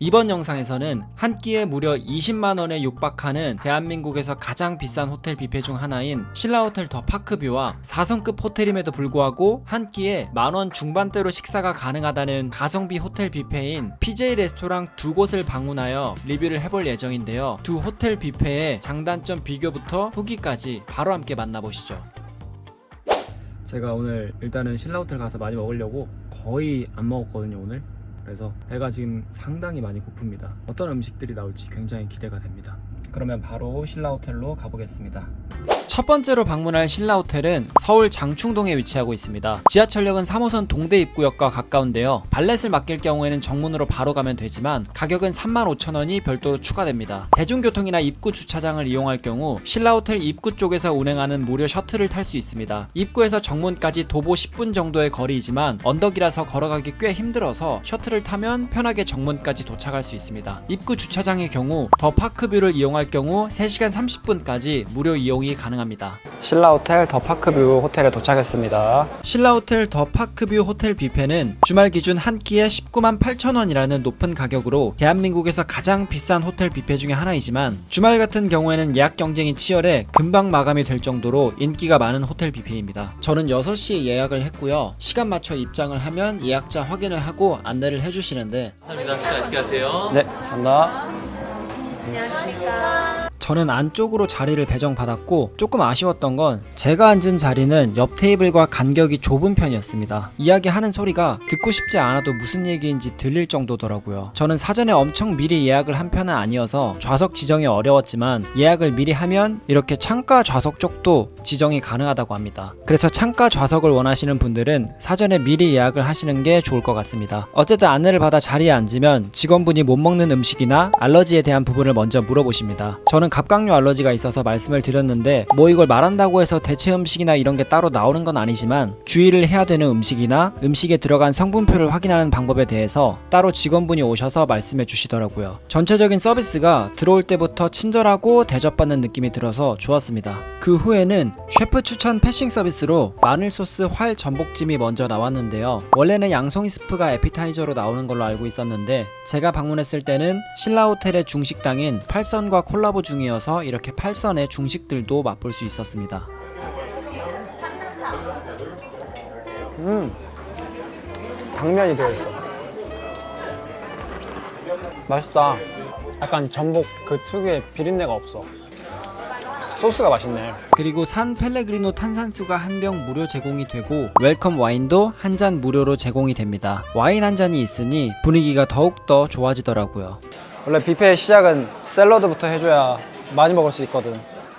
이번 영상에서는 한 끼에 무려 20만원에 육박하는 대한민국에서 가장 비싼 호텔 뷔페 중 하나인 신라호텔 더 파크뷰와 4성급 호텔임에도 불구하고 한 끼에 만원 중반대로 식사가 가능하다는 가성비 호텔 뷔페인 PJ 레스토랑 두 곳을 방문하여 리뷰를 해볼 예정인데요. 두 호텔 뷔페의 장단점 비교부터 후기까지 바로 함께 만나보시죠. 제가 오늘 일단은 신라호텔 가서 많이 먹으려고 거의 안 먹었거든요 오늘 그래서 배가 지금 상당히 많이 고픕니다. 어떤 음식들이 나올지 굉장히 기대가 됩니다. 그러면 바로 신라 호텔로 가보겠습니다 첫 번째로 방문할 신라호텔은 서울 장충동에 위치하고 있습니다. 지하철역은 3호선 동대 입구역과 가까운데요. 발렛을 맡길 경우에는 정문으로 바로 가면 되지만 가격은 35,000원이 별도로 추가됩니다. 대중교통이나 입구 주차장을 이용할 경우 신라호텔 입구 쪽에서 운행하는 무료 셔틀을 탈 수 있습니다. 입구에서 정문까지 도보 10분 정도의 거리이지만 언덕이라서 걸어가기 꽤 힘들어서 셔틀을 타면 편하게 정문까지 도착할 수 있습니다. 입구 주차장의 경우 더 파크뷰를 이용할 경우 3시간 30분까지 무료 이용이 가능합니다. 신라호텔 더 파크뷰 호텔에 도착했습니다. 신라호텔 더 파크뷰 호텔 뷔페는 주말 기준 한 끼에 19만 8천 원이라는 높은 가격으로 대한민국에서 가장 비싼 호텔 뷔페 중에 하나이지만 주말 같은 경우에는 예약 경쟁이 치열해 금방 마감이 될 정도로 인기가 많은 호텔 뷔페입니다. 저는 6시에 예약을 했고요. 시간 맞춰 입장을 하면 예약자 확인을 하고 안내를 해주시는데 감사합니다. 시간 맛있게 하세요. 네, 감사합니다. 저는 안쪽으로 자리를 배정받았고 조금 아쉬웠던 건 제가 앉은 자리는 옆 테이블과 간격이 좁은 편이었습니다. 이야기하는 소리가 듣고 싶지 않아도 무슨 얘기인지 들릴 정도더라고요. 저는 사전에 엄청 미리 예약을 한 편은 아니어서 좌석 지정이 어려웠지만 예약을 미리 하면 이렇게 창가 좌석 쪽도 지정이 가능하다고 합니다. 그래서 창가 좌석을 원하시는 분들은 사전에 미리 예약을 하시는 게 좋을 것 같습니다. 어쨌든 안내를 받아 자리에 앉으면 직원분이 못 먹는 음식이나 알러지에 대한 부분을 먼저 물어보십니다. 저는 갑각류 알러지가 있어서 말씀을 드렸는데 뭐 이걸 말한다고 해서 대체 음식이나 이런 게 따로 나오는 건 아니지만 주의를 해야 되는 음식이나 음식에 들어간 성분표를 확인하는 방법에 대해서 따로 직원분이 오셔서 말씀해 주시더라고요. 전체적인 서비스가 들어올 때부터 친절하고 대접받는 느낌이 들어서 좋았습니다. 그 후에는 셰프 추천 패싱 서비스로 마늘 소스 활 전복찜이 먼저 나왔는데요. 원래는 양송이 스프가 에피타이저로 나오는 걸로 알고 있었는데 제가 방문했을 때는 신라 호텔의 중식당인 팔선과 콜라보 중 이어서 이렇게 팔선의 중식들도 맛볼 수 있었습니다. 음, 당면이 들어있어. 맛있다. 약간 전복 그 특유의 비린내가 없어. 소스가 맛있네. 그리고 산 펠레그리노 탄산수가 한 병 무료 제공이 되고 웰컴 와인도 한 잔 무료로 제공이 됩니다. 와인 한 잔이 있으니 분위기가 더욱 더 좋아지더라고요. 원래 뷔페의 시작은 샐러드부터 해줘야 많이 먹을 수 있거든.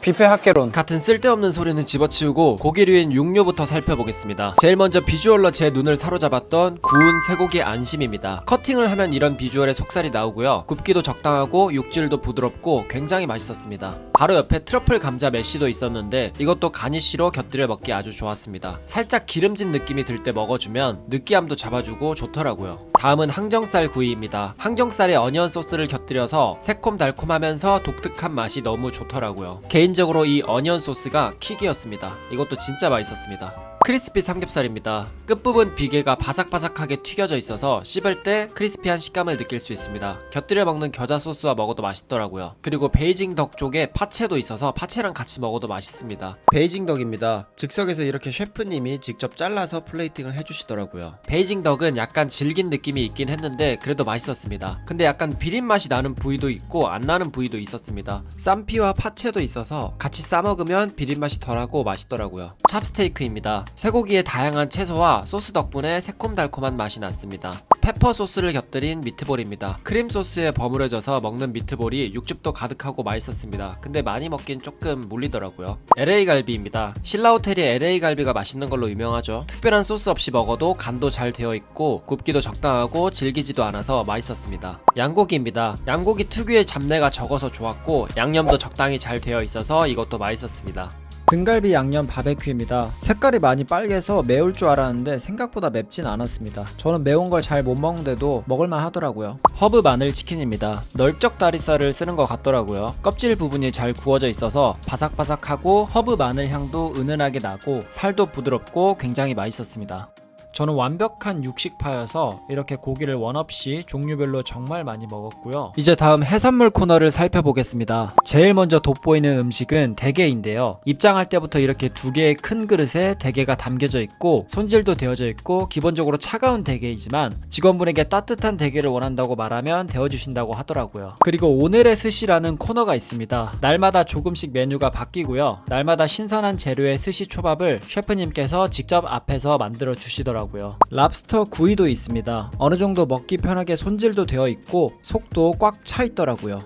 뷔페 학개론. 같은 쓸데없는 소리는 집어치우고 고기류인 육류부터 살펴보겠습니다. 제일 먼저 비주얼로 제 눈을 사로잡았던 구운 쇠고기 안심입니다. 커팅을 하면 이런 비주얼의 속살이 나오고요. 굽기도 적당하고 육질도 부드럽고 굉장히 맛있었습니다 바로 옆에 트러플 감자 메쉬도 있었는데 이것도 가니쉬로 곁들여 먹기 아주 좋았습니다 살짝 기름진 느낌이 들 때 먹어주면 느끼함도 잡아주고 좋더라고요 다음은 항정살 구이입니다 항정살에 어니언 소스를 곁들여서 새콤달콤하면서 독특한 맛이 너무 좋더라고요 개인적으로 이 어니언 소스가 킥이었습니다. 이것도 진짜 맛있었습니다. 크리스피 삼겹살입니다. 끝부분 비계가 바삭바삭하게 튀겨져 있어서 씹을 때 크리스피한 식감을 느낄 수 있습니다. 곁들여 먹는 겨자 소스와 먹어도 맛있더라고요. 그리고 베이징 덕 쪽에 파채도 있어서 파채랑 같이 먹어도 맛있습니다. 베이징 덕입니다. 즉석에서 이렇게 셰프님이 직접 잘라서 플레이팅을 해주시더라고요. 베이징 덕은 약간 질긴 느낌이 있긴 했는데 그래도 맛있었습니다. 근데 약간 비린 맛이 나는 부위도 있고 안 나는 부위도 있었습니다. 쌈피와 파채도 있어서 같이 싸 먹으면 비린 맛이 덜하고 맛있더라고요. 찹스테이크입니다. 쇠고기의 다양한 채소와 소스 덕분에 새콤달콤한 맛이 났습니다. 페퍼 소스를 곁들인 미트볼입니다. 크림 소스에 버무려져서 먹는 미트볼이 육즙도 가득하고 맛있었습니다. 근데 많이 먹긴 조금 물리더라고요. LA 갈비입니다. 신라 호텔이 LA 갈비가 맛있는 걸로 유명하죠. 특별한 소스 없이 먹어도 간도 잘 되어 있고 굽기도 적당하고 질기지도 않아서 맛있었습니다. 양고기입니다. 양고기 특유의 잡내가 적어서 좋았고 양념도 적당히 잘 되어 있어서 이것도 맛있었습니다. 등갈비 양념 바베큐입니다. 색깔이 많이 빨개서 매울 줄 알았는데 생각보다 맵진 않았습니다. 저는 매운 걸 잘 못 먹는데도 먹을만 하더라고요. 허브 마늘 치킨입니다. 넓적 다리살을 쓰는 것 같더라고요. 껍질 부분이 잘 구워져 있어서 바삭바삭하고 허브 마늘 향도 은은하게 나고 살도 부드럽고 굉장히 맛있었습니다. 저는 완벽한 육식파여서 이렇게 고기를 원 없이 종류별로 정말 많이 먹었고요. 이제 다음 해산물 코너를 살펴보겠습니다. 제일 먼저 돋보이는 음식은 대게인데요. 입장할 때부터 이렇게 두 개의 큰 그릇에 대게가 담겨져 있고 손질도 되어져 있고 기본적으로 차가운 대게이지만 직원분에게 따뜻한 대게를 원한다고 말하면 데워주신다고 하더라고요. 그리고 오늘의 스시라는 코너가 있습니다. 날마다 조금씩 메뉴가 바뀌고요. 날마다 신선한 재료의 스시 초밥을 셰프님께서 직접 앞에서 만들어 주시더라고요. 랍스터 구이도 있습니다. 어느 정도 먹기 편하게 손질도 되어 있고 속도 꽉 차 있더라고요.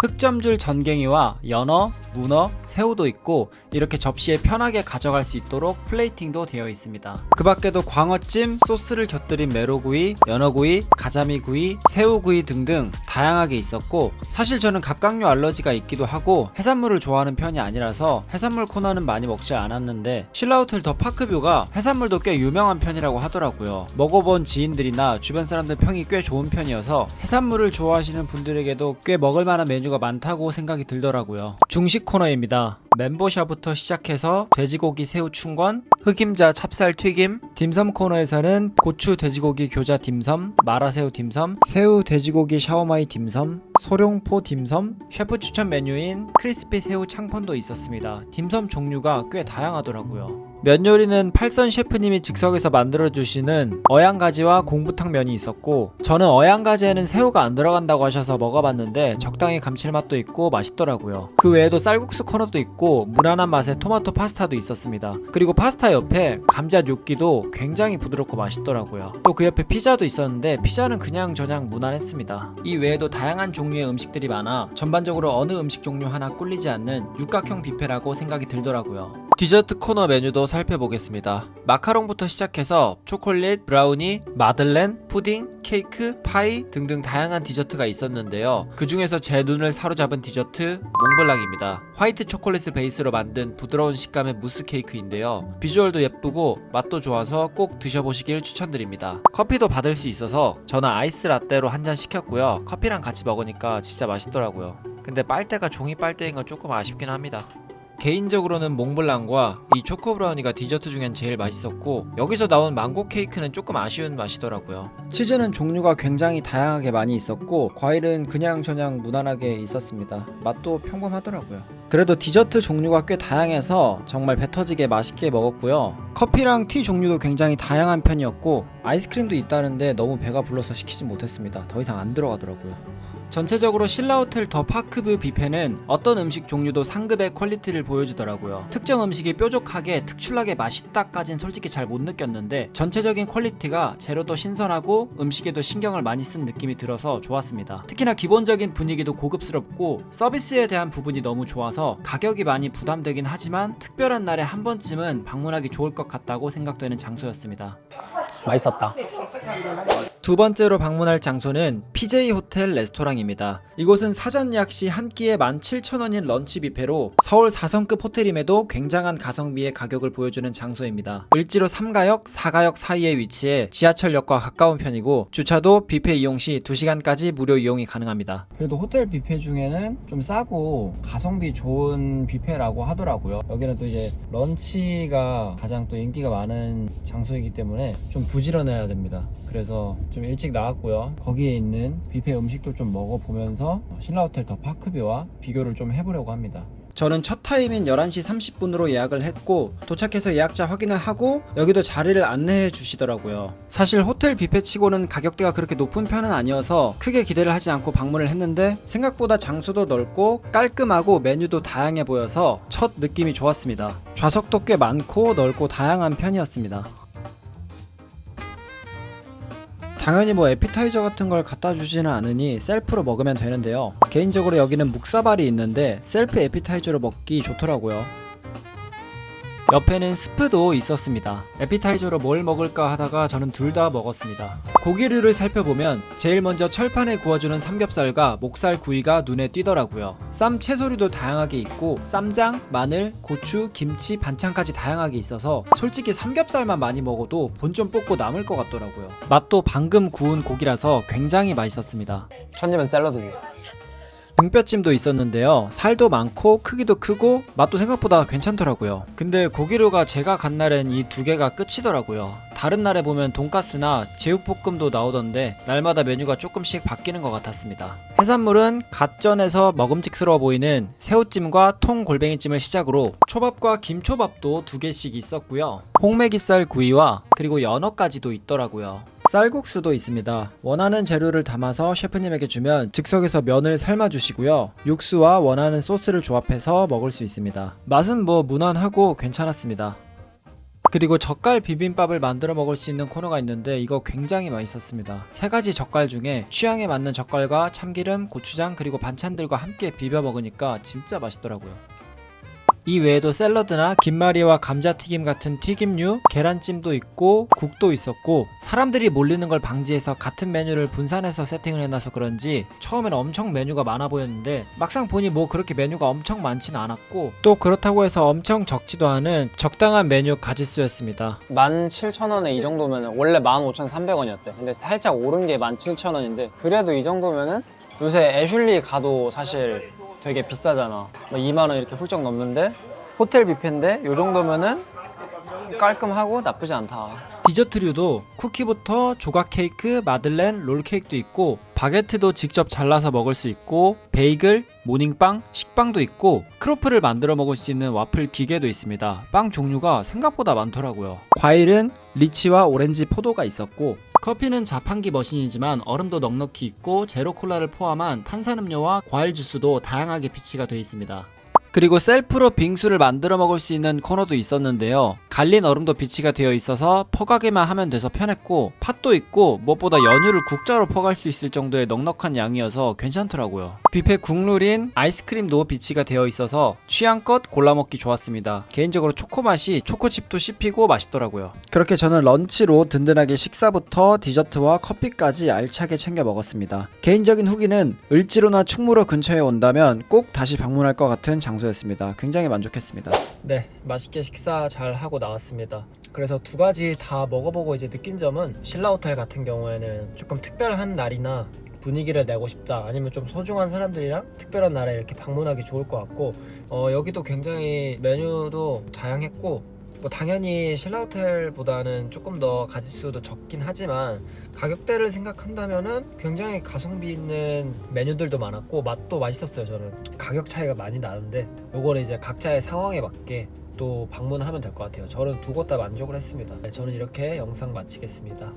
흑점줄 전갱이와 연어, 문어, 새우도 있고 이렇게 접시에 편하게 가져갈 수 있도록 플레이팅도 되어 있습니다. 그 밖에도 광어찜, 소스를 곁들인 메로구이, 연어구이, 가자미구이, 새우구이 등등 다양하게 있었고 사실 저는 갑각류 알러지가 있기도 하고 해산물을 좋아하는 편이 아니라서 해산물 코너는 많이 먹지 않았는데 신라호텔 더 파크뷰가 해산물도 꽤 유명한 편이라고 하더라고요. 먹어본 지인들이나 주변 사람들 평이 꽤 좋은 편이어서 해산물을 좋아하시는 분들에게도 꽤 먹을 만한 메뉴가 많다고 생각이 들더라고요. 중식 코너입니다. 멘보샤 부터 시작해서 돼지고기 새우 충건, 흑임자 찹쌀 튀김, 딤섬 코너에서는 고추 돼지고기 교자 딤섬, 마라새우 딤섬, 새우 돼지고기 샤오마이 딤섬, 소룡포 딤섬, 셰프 추천 메뉴인 크리스피 새우 창펀도 있었습니다. 딤섬 종류가 꽤 다양하더라고요. 면 요리는 팔선 셰프님이 즉석에서 만들어주시는 어양가지와 공부탕 면이 있었고 저는 어양가지에는 새우가 안 들어간다고 하셔서 먹어봤는데 적당히 감칠맛도 있고 맛있더라고요. 그 외에도 쌀국수 코너도 있고 무난한 맛의 토마토 파스타도 있었습니다. 그리고 파스타 옆에 감자 뇨끼도 굉장히 부드럽고 맛있더라고요. 또 그 옆에 피자도 있었는데 피자는 그냥 저냥 무난했습니다. 이 외에도 다양한 종류의 음식들이 많아 전반적으로 어느 음식 종류 하나 꿀리지 않는 육각형 뷔페라고 생각이 들더라고요. 디저트 코너 메뉴도 살펴보겠습니다. 마카롱부터 시작해서 초콜릿, 브라우니, 마들렌, 푸딩, 케이크, 파이 등등 다양한 디저트가 있었는데요. 그 중에서 제 눈을 사로잡은 디저트 몽블랑입니다. 화이트 초콜릿을 베이스로 만든 부드러운 식감의 무스 케이크인데요. 비주얼도 예쁘고 맛도 좋아서 꼭 드셔보시길 추천드립니다. 커피도 받을 수 있어서 저는 아이스 라떼로 한 잔 시켰고요. 커피랑 같이 먹으니까 진짜 맛있더라고요. 근데 빨대가 종이 빨대인 건 조금 아쉽긴 합니다. 개인적으로는 몽블랑과 이 초코 브라우니가 디저트 중엔 제일 맛있었고 여기서 나온 망고 케이크는 조금 아쉬운 맛이더라고요. 치즈는 종류가 굉장히 다양하게 많이 있었고 과일은 그냥저냥 무난하게 있었습니다. 맛도 평범하더라고요. 그래도 디저트 종류가 꽤 다양해서 정말 배 터지게 맛있게 먹었고요. 커피랑 티 종류도 굉장히 다양한 편이었고 아이스크림도 있다는데 너무 배가 불러서 시키지 못했습니다. 더 이상 안 들어가더라고요. 전체적으로 신라호텔 더 파크뷰 뷔페는 어떤 음식 종류도 상급의 퀄리티를 보여주더라고요. 특정 음식이 뾰족하게 특출나게 맛있다까진 솔직히 잘 못 느꼈는데 전체적인 퀄리티가 재료도 신선하고 음식에도 신경을 많이 쓴 느낌이 들어서 좋았습니다. 특히나 기본적인 분위기도 고급스럽고 서비스에 대한 부분이 너무 좋아서 가격이 많이 부담되긴 하지만 특별한 날에 한 번쯤은 방문하기 좋을 것 같다고 생각되는 장소였습니다. 맛있었다. 두 번째로 방문할 장소는 PJ 호텔 레스토랑입니다. 이곳은 사전 예약 시 한 끼에 17,000원인 런치 뷔페로 서울 4성급 호텔임에도 굉장한 가성비의 가격을 보여주는 장소입니다. 을지로 3가역, 4가역 사이에 위치해 지하철역과 가까운 편이고 주차도 뷔페 이용 시 2시간까지 무료 이용이 가능합니다. 그래도 호텔 뷔페 중에는 좀 싸고 가성비 좋은 뷔페라고 하더라고요. 여기는 또 이제 런치가 가장 또 인기가 많은 장소이기 때문에 좀 부지런해야 됩니다. 그래서 좀 일찍 나왔고요. 거기에 있는 뷔페 음식도 좀 먹어보면서 신라호텔 더 파크뷰와 비교를 좀 해보려고 합니다. 저는 첫 타임인 11시 30분으로 예약을 했고 도착해서 예약자 확인을 하고 여기도 자리를 안내해 주시더라고요. 사실 호텔 뷔페 치고는 가격대가 그렇게 높은 편은 아니어서 크게 기대를 하지 않고 방문을 했는데 생각보다 장소도 넓고 깔끔하고 메뉴도 다양해 보여서 첫 느낌이 좋았습니다. 좌석도 꽤 많고 넓고 다양한 편이었습니다. 당연히 뭐 에피타이저 같은 걸 갖다 주지는 않으니 셀프로 먹으면 되는데요. 개인적으로 여기는 묵사발이 있는데 셀프 에피타이저로 먹기 좋더라고요. 옆에는 스프도 있었습니다. 에피타이저로 뭘 먹을까 하다가 저는 둘 다 먹었습니다. 고기류를 살펴보면 제일 먼저 철판에 구워주는 삼겹살과 목살 구이가 눈에 띄더라고요. 쌈 채소류도 다양하게 있고 쌈장, 마늘, 고추, 김치, 반찬까지 다양하게 있어서 솔직히 삼겹살만 많이 먹어도 본 좀 뽑고 남을 것 같더라고요. 맛도 방금 구운 고기라서 굉장히 맛있었습니다. 첫 입은 샐러드지. 등뼈찜도 있었는데요. 살도 많고 크기도 크고 맛도 생각보다 괜찮더라고요. 근데 고기류가 제가 간 날엔 이 두 개가 끝이더라고요. 다른 날에 보면 돈가스나 제육볶음도 나오던데 날마다 메뉴가 조금씩 바뀌는 것 같았습니다. 해산물은 갓전에서 먹음직스러워 보이는 새우찜과 통골뱅이찜을 시작으로 초밥과 김초밥도 두 개씩 있었고요. 홍매기살 구이와 그리고 연어까지도 있더라고요. 쌀국수도 있습니다. 원하는 재료를 담아서 셰프님에게 주면 즉석에서 면을 삶아 주시고요. 육수와 원하는 소스를 조합해서 먹을 수 있습니다. 맛은 뭐 무난하고 괜찮았습니다. 그리고 젓갈 비빔밥을 만들어 먹을 수 있는 코너가 있는데 이거 굉장히 맛있었습니다. 세 가지 젓갈 중에 취향에 맞는 젓갈과 참기름, 고추장 그리고 반찬들과 함께 비벼 먹으니까 진짜 맛있더라고요. 이 외에도 샐러드나 김말이와 감자튀김 같은 튀김류, 계란찜도 있고 국도 있었고 사람들이 몰리는 걸 방지해서 같은 메뉴를 분산해서 세팅을 해놔서 그런지 처음에는 엄청 메뉴가 많아 보였는데 막상 보니 뭐 그렇게 메뉴가 엄청 많지는 않았고 또 그렇다고 해서 엄청 적지도 않은 적당한 메뉴 가짓수였습니다. 17,000원에 이 정도면 원래 15,300원이었대. 근데 살짝 오른 게 17,000원인데 그래도 이 정도면은 요새 애슐리 가도 사실 되게 비싸잖아. 뭐 2만 원 이렇게 훌쩍 넘는데 호텔 뷔페인데 요 정도면은 깔끔하고 나쁘지 않다. 디저트류도 쿠키부터 조각 케이크, 마들렌, 롤 케이크도 있고 바게트도 직접 잘라서 먹을 수 있고 베이글, 모닝빵, 식빵도 있고 크로플을 만들어 먹을 수 있는 와플 기계도 있습니다. 빵 종류가 생각보다 많더라고요. 과일은 리치와 오렌지 포도가 있었고 커피는 자판기 머신이지만 얼음도 넉넉히 있고 제로 콜라를 포함한 탄산음료와 과일 주스도 다양하게 비치가 되어 있습니다. 그리고 셀프로 빙수를 만들어 먹을 수 있는 코너도 있었는데요. 갈린 얼음도 비치가 되어 있어서 퍼가기만 하면 돼서 편했고 팥도 있고 무엇보다 연유를 국자로 퍼갈 수 있을 정도의 넉넉한 양이어서 괜찮더라고요. 뷔페 국룰인 아이스크림도 비치가 되어 있어서 취향껏 골라 먹기 좋았습니다. 개인적으로 초코 맛이 초코칩도 씹히고 맛있더라고요. 그렇게 저는 런치로 든든하게 식사부터 디저트와 커피까지 알차게 챙겨 먹었습니다. 개인적인 후기는 을지로나 충무로 근처에 온다면 꼭 다시 방문할 것 같은 장소 였습니다. 굉장히 만족했습니다. 네, 맛있게 식사 잘 하고 나왔습니다. 그래서 두 가지 다 먹어보고 이제 느낀 점은 신라 호텔 같은 경우에는 조금 특별한 날이나 분위기를 내고 싶다 아니면 좀 소중한 사람들이랑 특별한 날에 이렇게 방문하기 좋을 것 같고 어, 여기도 굉장히 메뉴도 다양했고 뭐 당연히 신라 호텔보다는 조금 더 가짓수도 적긴 하지만 가격대를 생각한다면은 굉장히 가성비 있는 메뉴들도 많았고 맛도 맛있었어요 저는. 가격 차이가 많이 나는데 요거는 이제 각자의 상황에 맞게 또 방문하면 될 것 같아요. 저는 두 곳 다 만족을 했습니다. 네, 저는 이렇게 영상 마치겠습니다